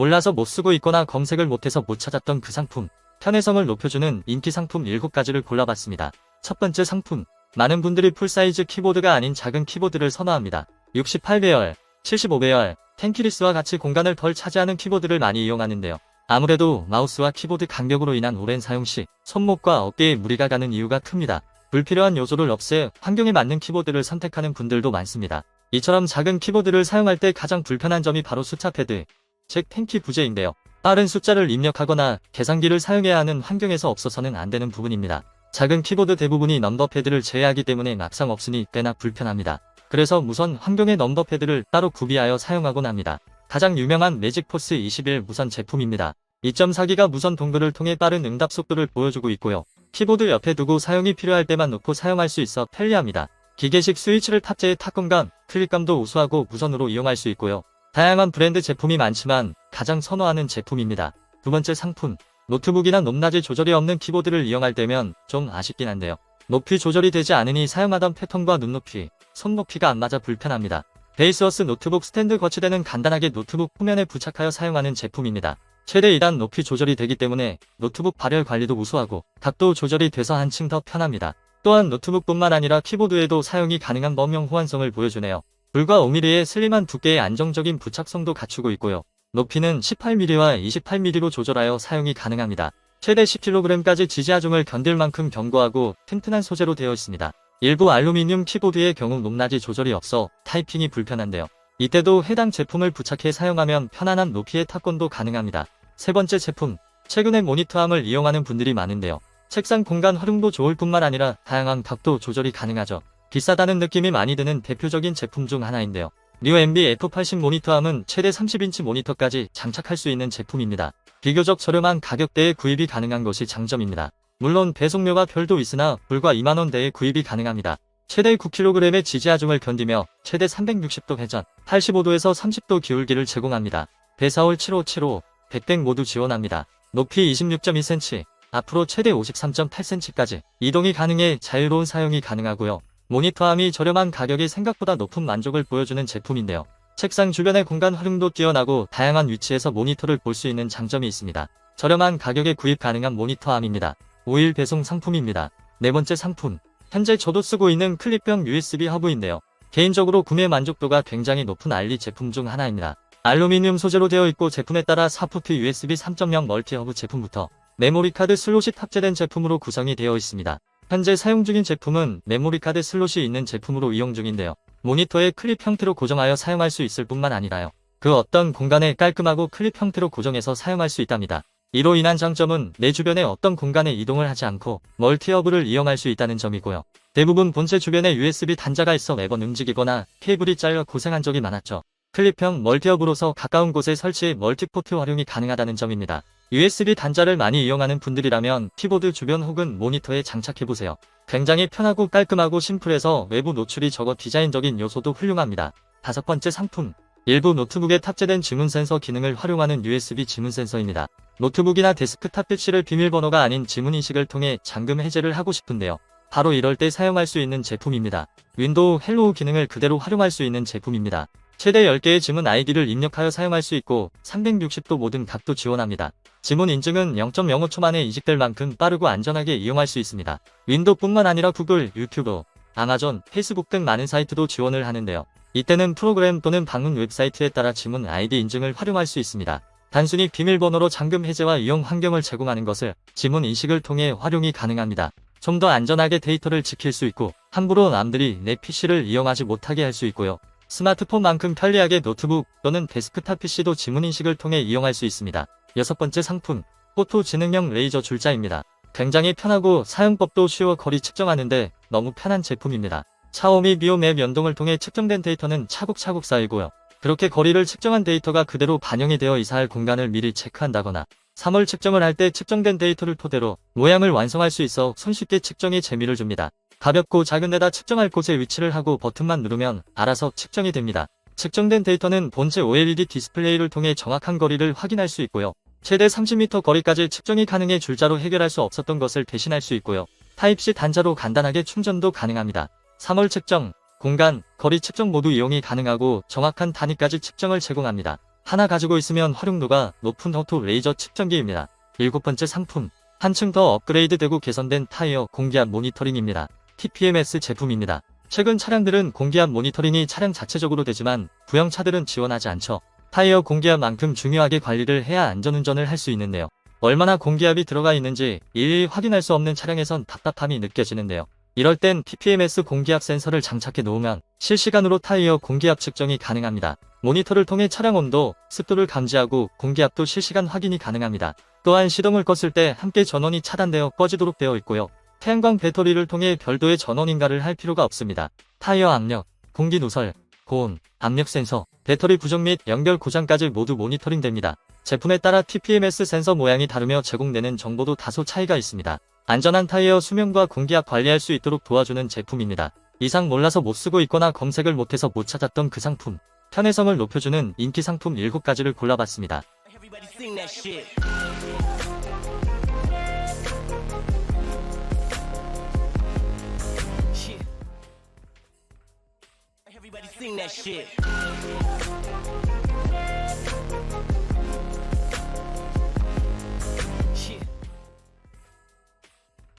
몰라서 못 쓰고 있거나 검색을 못해서 못 찾았던 그 상품. 편의성을 높여주는 인기 상품 7가지를 골라봤습니다. 첫 번째 상품. 많은 분들이 풀사이즈 키보드가 아닌 작은 키보드를 선호합니다. 68배열, 75배열, 텐키리스와 같이 공간을 덜 차지하는 키보드를 많이 이용하는데요. 아무래도 마우스와 키보드 간격으로 인한 오랜 사용 시 손목과 어깨에 무리가 가는 이유가 큽니다. 불필요한 요소를 없애 환경에 맞는 키보드를 선택하는 분들도 많습니다. 이처럼 작은 키보드를 사용할 때 가장 불편한 점이 바로 숫자 패드, 즉 텐키 부재인데요. 빠른 숫자를 입력하거나 계산기를 사용해야 하는 환경에서 없어서는 안 되는 부분입니다. 작은 키보드 대부분이 넘버 패드를 제외하기 때문에 막상 없으니 꽤나 불편합니다. 그래서 무선 환경의 넘버 패드를 따로 구비하여 사용하곤 합니다. 가장 유명한 매직포스 21 무선 제품입니다. 2.4기가 무선 동글을 통해 빠른 응답 속도를 보여주고 있고요. 키보드 옆에 두고 사용이 필요할 때만 놓고 사용할 수 있어 편리합니다. 기계식 스위치를 탑재해 타건감, 클릭감도 우수하고 무선으로 이용할 수 있고요. 다양한 브랜드 제품이 많지만 가장 선호하는 제품입니다. 두 번째 상품. 노트북이나 높낮이 조절이 없는 키보드를 이용할 때면 좀 아쉽긴 한데요. 높이 조절이 되지 않으니 사용하던 패턴과 눈높이, 손높이가 안 맞아 불편합니다. 베이스워스 노트북 스탠드 거치대는 간단하게 노트북 후면에 부착하여 사용하는 제품입니다. 최대 2단 높이 조절이 되기 때문에 노트북 발열 관리도 우수하고 각도 조절이 돼서 한층 더 편합니다. 또한 노트북뿐만 아니라 키보드에도 사용이 가능한 범용 호환성을 보여주네요. 불과 5mm의 슬림한 두께의 안정적인 부착성도 갖추고 있고요. 높이는 18mm와 28mm로 조절하여 사용이 가능합니다. 최대 10kg까지 지지하중을 견딜 만큼 견고하고 튼튼한 소재로 되어 있습니다. 일부 알루미늄 키보드의 경우 높낮이 조절이 없어 타이핑이 불편한데요. 이때도 해당 제품을 부착해 사용하면 편안한 높이의 탑건도 가능합니다. 세 번째 제품, 최근에 모니터함을 이용하는 분들이 많은데요. 책상 공간 활용도 좋을 뿐만 아니라 다양한 각도 조절이 가능하죠. 비싸다는 느낌이 많이 드는 대표적인 제품 중 하나인데요. 뉴 MB F80 모니터함은 최대 30인치 모니터까지 장착할 수 있는 제품입니다. 비교적 저렴한 가격대에 구입이 가능한 것이 장점입니다. 물론 배송료가 별도 있으나 불과 2만원대에 구입이 가능합니다. 최대 9kg의 지지하중을 견디며 최대 360도 회전, 85도에서 30도 기울기를 제공합니다. 배사올 7575, 백댕 모두 지원합니다. 높이 26.2cm, 앞으로 최대 53.8cm까지 이동이 가능해 자유로운 사용이 가능하고요. 모니터함이 저렴한 가격이 생각보다 높은 만족을 보여주는 제품인데요. 책상 주변의 공간 활용도 뛰어나고 다양한 위치에서 모니터를 볼 수 있는 장점이 있습니다. 저렴한 가격에 구입 가능한 모니터함입니다. 5일 배송 상품입니다. 네 번째 상품. 현재 저도 쓰고 있는 클립형 USB 허브인데요. 개인적으로 구매 만족도가 굉장히 높은 알리 제품 중 하나입니다. 알루미늄 소재로 되어 있고 제품에 따라 사프트 USB 3.0 멀티 허브 제품부터 메모리 카드 슬롯이 탑재된 제품으로 구성이 되어 있습니다. 현재 사용 중인 제품은 메모리 카드 슬롯이 있는 제품으로 이용 중인데요. 모니터에 클립 형태로 고정하여 사용할 수 있을 뿐만 아니라요. 그 어떤 공간에 깔끔하고 클립 형태로 고정해서 사용할 수 있답니다. 이로 인한 장점은 내 주변에 어떤 공간에 이동을 하지 않고 멀티허브를 이용할 수 있다는 점이고요. 대부분 본체 주변에 USB 단자가 있어 매번 움직이거나 케이블이 잘려 고생한 적이 많았죠. 클립형 멀티허브로서 가까운 곳에 설치 멀티포트 활용이 가능하다는 점입니다. USB 단자를 많이 이용하는 분들이라면 키보드 주변 혹은 모니터에 장착해보세요. 굉장히 편하고 깔끔하고 심플해서 외부 노출이 적어 디자인적인 요소도 훌륭합니다. 다섯 번째 상품. 일부 노트북에 탑재된 지문 센서 기능을 활용하는 USB 지문 센서입니다. 노트북이나 데스크탑 PC를 비밀번호가 아닌 지문 인식을 통해 잠금 해제를 하고 싶은데요. 바로 이럴 때 사용할 수 있는 제품입니다. 윈도우 헬로우 기능을 그대로 활용할 수 있는 제품입니다. 최대 10개의 지문 아이디를 입력하여 사용할 수 있고 360도 모든 각도 지원합니다. 지문 인증은 0.05초 만에 이식될 만큼 빠르고 안전하게 이용할 수 있습니다. 윈도우뿐만 아니라 구글, 유튜브, 아마존, 페이스북 등 많은 사이트도 지원을 하는데요. 이때는 프로그램 또는 방문 웹사이트에 따라 지문 아이디 인증을 활용할 수 있습니다. 단순히 비밀번호로 잠금 해제와 이용 환경을 제공하는 것을 지문 인식을 통해 활용이 가능합니다. 좀 더 안전하게 데이터를 지킬 수 있고 함부로 남들이 내 PC를 이용하지 못하게 할 수 있고요. 스마트폰만큼 편리하게 노트북 또는 데스크탑 PC도 지문 인식을 통해 이용할 수 있습니다. 여섯 번째 상품, 포토 지능형 레이저 줄자입니다. 굉장히 편하고 사용법도 쉬워 거리 측정하는데 너무 편한 제품입니다. 비옴 앱 연동을 통해 측정된 데이터는 차곡차곡 쌓이고요. 그렇게 거리를 측정한 데이터가 그대로 반영이 되어 이사할 공간을 미리 체크한다거나 3월 측정을 할 때 측정된 데이터를 토대로 모양을 완성할 수 있어 손쉽게 측정에 재미를 줍니다. 가볍고 작은 데다 측정할 곳에 위치를 하고 버튼만 누르면 알아서 측정이 됩니다. 측정된 데이터는 본체 OLED 디스플레이를 통해 정확한 거리를 확인할 수 있고요. 최대 30m 거리까지 측정이 가능해 줄자로 해결할 수 없었던 것을 대신할 수 있고요. 타입C 단자로 간단하게 충전도 가능합니다. 3월 측정, 공간, 거리 측정 모두 이용이 가능하고 정확한 단위까지 측정을 제공합니다. 하나 가지고 있으면 활용도가 높은 오토 레이저 측정기입니다. 일곱 번째 상품. 한층 더 업그레이드 되고 개선된 타이어 공기압 모니터링입니다. TPMS 제품입니다. 최근 차량들은 공기압 모니터링이 차량 자체적으로 되지만 부형차들은 지원하지 않죠. 타이어 공기압만큼 중요하게 관리를 해야 안전운전을 할 수 있는데요. 얼마나 공기압이 들어가 있는지 일일이 확인할 수 없는 차량에선 답답함이 느껴지는데요. 이럴 땐 TPMS 공기압 센서를 장착해 놓으면 실시간으로 타이어 공기압 측정이 가능합니다. 모니터를 통해 차량 온도, 습도를 감지하고 공기압도 실시간 확인이 가능합니다. 또한 시동을 껐을 때 함께 전원이 차단되어 꺼지도록 되어 있고요. 태양광 배터리를 통해 별도의 전원 인가를 할 필요가 없습니다. 타이어 압력, 공기 누설, 고온, 압력 센서, 배터리 부족 및 연결 고장까지 모두 모니터링 됩니다. 제품에 따라 TPMS 센서 모양이 다르며 제공되는 정보도 다소 차이가 있습니다. 안전한 타이어 수명과 공기압 관리할 수 있도록 도와주는 제품입니다. 이상 몰라서 못 쓰고 있거나 검색을 못해서 못 찾았던 그 상품. 편의성을 높여주는 인기 상품 7가지를 골라봤습니다. Everybody sing that shit.